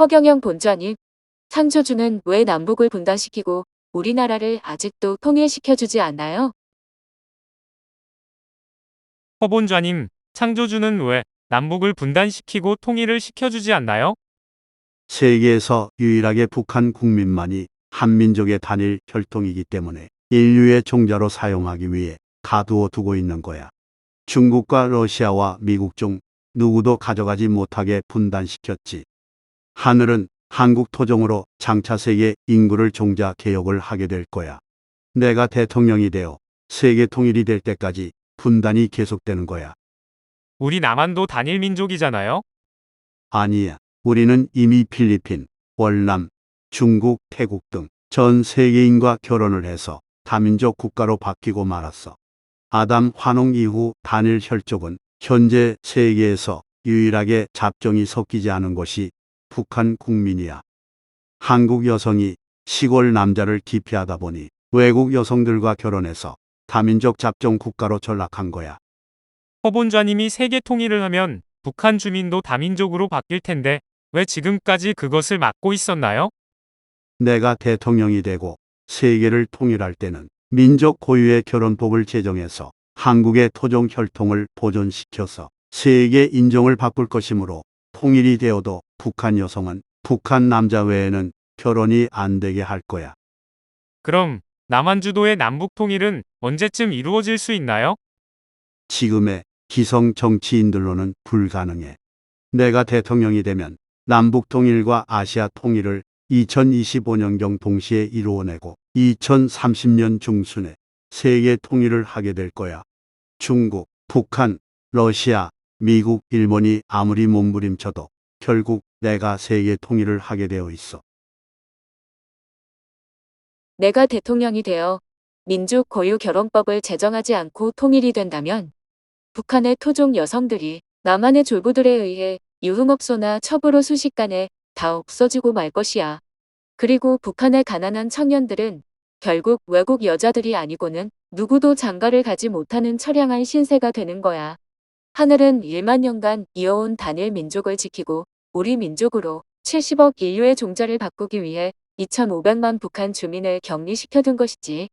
허경영 본좌님, 창조주는 왜 남북을 분단시키고 우리나라를 아직도 통일시켜주지 않나요? 허본좌님, 창조주는 왜 남북을 분단시키고 통일을 시켜주지 않나요? 세계에서 유일하게 북한 국민만이 한민족의 단일 혈통이기 때문에 인류의 종자로 사용하기 위해 가두어 두고 있는 거야. 중국과 러시아와 미국 중 누구도 가져가지 못하게 분단시켰지. 하늘은 한국 토종으로 장차 세계 인구를 종자 개혁을 하게 될 거야. 내가 대통령이 되어 세계 통일이 될 때까지 분단이 계속되는 거야. 우리 남한도 단일 민족이잖아요? 아니야. 우리는 이미 필리핀, 월남, 중국, 태국 등 전 세계인과 결혼을 해서 다민족 국가로 바뀌고 말았어. 아담 환웅 이후 단일 혈족은 현재 세계에서 유일하게 잡종이 섞이지 않은 것이 북한 국민이야. 한국 여성이 시골 남자를 기피하다 보니 외국 여성들과 결혼해서 다민족 잡종 국가로 전락한 거야. 허본좌님이 세계 통일을 하면 북한 주민도 다민족으로 바뀔 텐데 왜 지금까지 그것을 막고 있었나요? 내가 대통령이 되고 세계를 통일할 때는 민족 고유의 결혼법을 제정해서 한국의 토종 혈통을 보존시켜서 세계 인종을 바꿀 것이므로 통일이 되어도 북한 여성은 북한 남자 외에는 결혼이 안 되게 할 거야. 그럼 남한 주도의 남북 통일은 언제쯤 이루어질 수 있나요? 지금의 기성 정치인들로는 불가능해. 내가 대통령이 되면 남북 통일과 아시아 통일을 2025년경 동시에 이루어내고 2030년 중순에 세계 통일을 하게 될 거야. 중국, 북한, 러시아, 미국, 일본이 아무리 몸부림쳐도 결국 내가 세계 통일을 하게 되어 있어. 내가 대통령이 되어 민족 고유 결혼법을 제정하지 않고 통일이 된다면 북한의 토종 여성들이 남한의 졸부들에 의해 유흥업소나 첩으로 순식간에 다 없어지고 말 것이야. 그리고 북한의 가난한 청년들은 결국 외국 여자들이 아니고는 누구도 장가를 가지 못하는 처량한 신세가 되는 거야. 하늘은 1만 년간 이어온 단일 민족을 지키고 우리 민족으로 70억 인류의 종자를 바꾸기 위해 2,500만 북한 주민을 격리시켜둔 것이지.